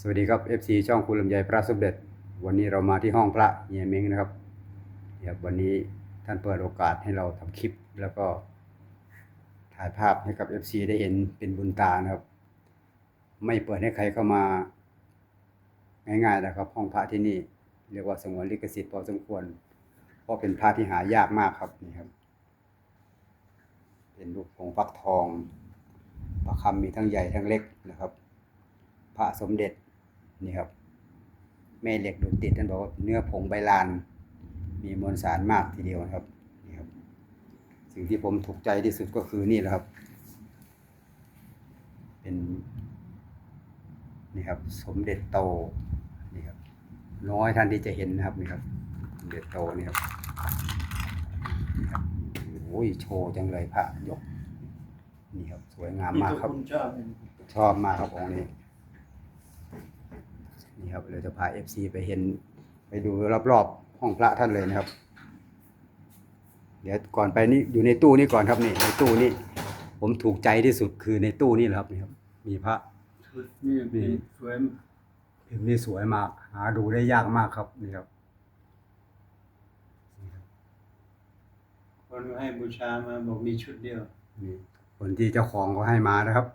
สวัสดีครับ FC ช่องคุณลำไยพระสมเด็จ วันนี้เรามาที่ห้องพระเฮียเม้งนะครับเดี๋ยววันนี้ท่านเปิดโอกาสให้เราทำคลิป แล้วก็ถ่ายภาพให้กับ FC ได้เห็นเป็นบุญตานะครับ ไม่เปิดให้ใครเข้ามา ง่ายๆนะครับ ห้องพระที่นี่ เรียกว่าสงวนลิขสิทธิ์พอสมควร เพราะเป็นพระที่หายากมากครับนี่ครับ เป็นรูปของฟักทองพระคำมีทั้งใหญ่ทั้งเล็กนะครับ ระสมเด็จนี่ครับ แม่เหล็กดูดติดท่านบอกว่าเนื้อผงใบลาน มีมวลสารมากทีเดียวนะครับนี่ครับ สิ่งที่ผมถูกใจที่สุดก็คือนี่แหละครับ เป็นนี่ครับ สมเด็จโตนี่ครับ น้อยท่านที่จะเห็นนะครับนี่ครับสมเด็จโตนี่ครับนี่ครับโอ้ยโชว์จังเลยพระยกนี่ครับ สวยงามมากครับคุณชอบเป็นชอบมากครับองค์นี้ นี่ครับเราจะพาเอฟซีไปเห็นไปดูรอบๆห้องพระท่านเลยนะครับ เดี๋ยวก่อนไปนี่อยู่ในตู้นี่ก่อนครับนี่ในตู้นี่ผมถูกใจที่สุดคือในตู้นี่แหละครับนี่ครับ มีพระชุดนี่นี่สวยพิมพ์นี่สวยมาก หาดูได้ยากมากครับนี่ครับคนให้บูชามาบอกมีชุดเดียวนี่คนที่เจ้าของก็ให้มานะครับ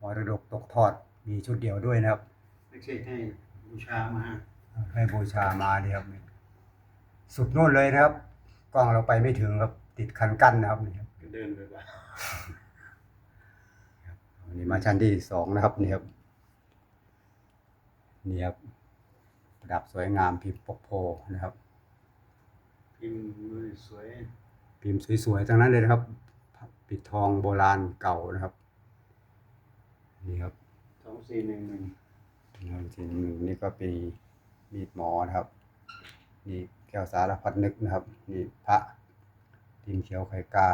มรดกตกทอดมีชุดเดียวด้วยนะครับ ไม่ใช่ให้ บูชามาให้บูชามาเดียวนี่สุดโน่นเลยนะครับกล้องเราไปไม่ถึงครับติดคันกั้นนะครับนี่ครับก็เดินไปบ้างวันนี้มาชั้นที่สองนะครับนี่ครับนี่ครับประดับสวยงามพิมพ์ปกโพนะครับ พิมพ์มือสวยพิมพ์สวยๆทั้งนั้นเลยนะครับ ปิดทองโบราณเก่านะครับนี่ครับสองสี่หนึ่งหนึ่ง จริงนี่ก็เป็นมีดหมอนะครับ นี่แก้วสารพัดนึกนะครับ นี่พระพิมเขียวไข่กา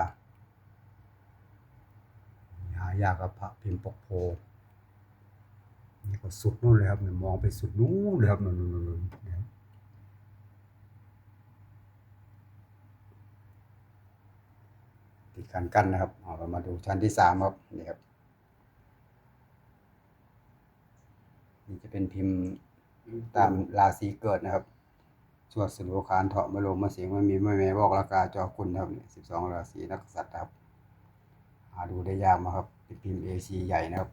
หายากกับพระพิมพ์ปกโพนี่ก็สุดนู่นเลยครับเนี่ยมองไปสุดนู้นเลยครับนู่นนู่นนู่นนะครับติดกันกั้นนะครับเอาเรามาดูชั้นที่สามครับนี่ครับ นี่จะเป็นพิมพ์ตามราศีเกิดนะครับสวดสรุปคานเถาะมะโลมมาเสียงมะมีไม่แม่บอกราคาจอคุณนะครับสิบสองราศีนักษัตริย์ครับหาดูได้ยากมาครับเป็นพิมพ์เอซีใหญ่นะครับ